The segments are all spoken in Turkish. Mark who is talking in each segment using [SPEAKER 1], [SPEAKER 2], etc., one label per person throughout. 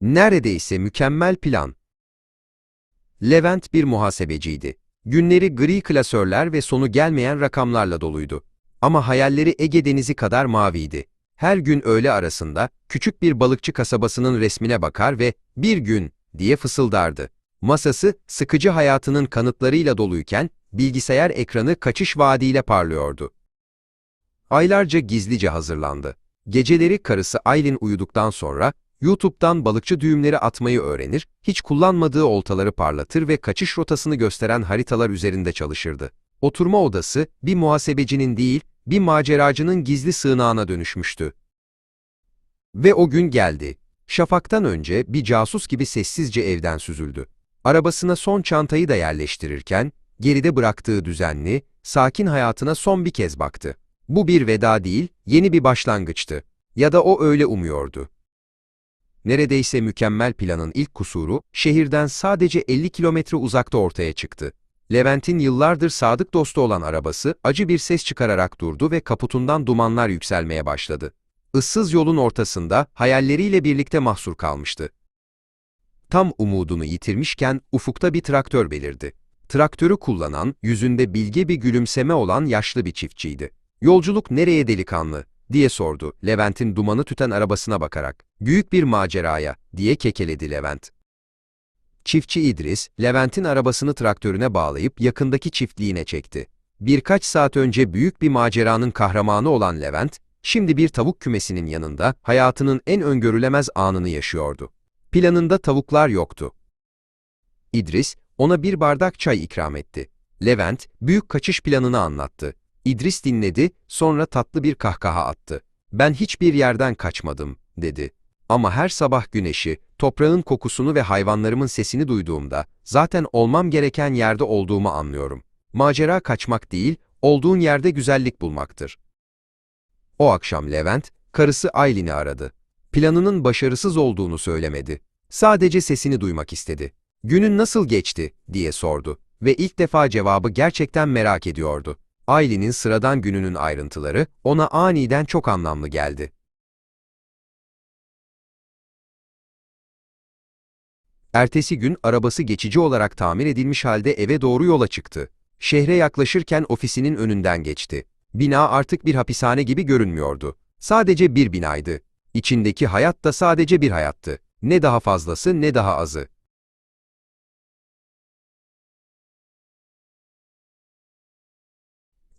[SPEAKER 1] Neredeyse mükemmel plan. Levent bir muhasebeciydi. Günleri gri klasörler ve sonu gelmeyen rakamlarla doluydu. Ama hayalleri Ege Denizi kadar maviydi. Her gün öğle arasında küçük bir balıkçı kasabasının resmine bakar ve bir gün diye fısıldardı. Masası sıkıcı hayatının kanıtlarıyla doluyken bilgisayar ekranı kaçış vaadiyle parlıyordu. Aylarca gizlice hazırlandı. Geceleri karısı Aylin uyuduktan sonra YouTube'dan balıkçı düğümleri atmayı öğrenir, hiç kullanmadığı oltaları parlatır ve kaçış rotasını gösteren haritalar üzerinde çalışırdı. Oturma odası bir muhasebecinin değil, bir maceracının gizli sığınağına dönüşmüştü. Ve o gün geldi. Şafaktan önce bir casus gibi sessizce evden süzüldü. Arabasına son çantayı da yerleştirirken, geride bıraktığı düzenli, sakin hayatına son bir kez baktı. Bu bir veda değil, yeni bir başlangıçtı. Ya da o öyle umuyordu. Neredeyse mükemmel planın ilk kusuru, şehirden sadece 50 kilometre uzakta ortaya çıktı. Levent'in yıllardır sadık dostu olan arabası acı bir ses çıkararak durdu ve kaputundan dumanlar yükselmeye başladı. Issız yolun ortasında hayalleriyle birlikte mahsur kalmıştı. Tam umudunu yitirmişken ufukta bir traktör belirdi. Traktörü kullanan, yüzünde bilge bir gülümseme olan yaşlı bir çiftçiydi. Yolculuk nereye delikanlı? Diye sordu Levent'in dumanı tüten arabasına bakarak. Büyük bir maceraya, diye kekeledi Levent. Çiftçi İdris, Levent'in arabasını traktörüne bağlayıp yakındaki çiftliğine çekti. Birkaç saat önce büyük bir maceranın kahramanı olan Levent, şimdi bir tavuk kümesinin yanında hayatının en öngörülemez anını yaşıyordu. Planında tavuklar yoktu. İdris, ona bir bardak çay ikram etti. Levent, büyük kaçış planını anlattı. İdris dinledi, sonra tatlı bir kahkaha attı. Ben hiçbir yerden kaçmadım, dedi. Ama her sabah güneşi, toprağın kokusunu ve hayvanlarımın sesini duyduğumda, zaten olmam gereken yerde olduğumu anlıyorum. Macera kaçmak değil, olduğun yerde güzellik bulmaktır. O akşam Levent, karısı Aylin'i aradı. Planının başarısız olduğunu söylemedi. Sadece sesini duymak istedi. Günün nasıl geçti, diye sordu. Ve ilk defa cevabı gerçekten merak ediyordu. Aylin'in sıradan gününün ayrıntıları ona aniden çok anlamlı geldi. Ertesi gün arabası geçici olarak tamir edilmiş halde eve doğru yola çıktı. Şehre yaklaşırken ofisinin önünden geçti. Bina artık bir hapishane gibi görünmüyordu. Sadece bir binaydı. İçindeki hayat da sadece bir hayattı. Ne daha fazlası ne daha azı.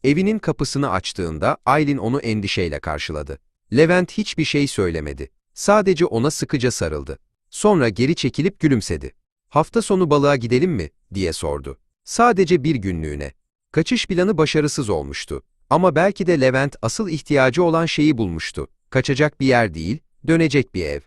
[SPEAKER 1] Evinin kapısını açtığında Aylin onu endişeyle karşıladı. Levent hiçbir şey söylemedi. Sadece ona sıkıca sarıldı. Sonra geri çekilip gülümsedi. Hafta sonu balığa gidelim mi? diye sordu. Sadece bir günlüğüne. Kaçış planı başarısız olmuştu. Ama belki de Levent asıl ihtiyacı olan şeyi bulmuştu. Kaçacak bir yer değil, dönecek bir ev.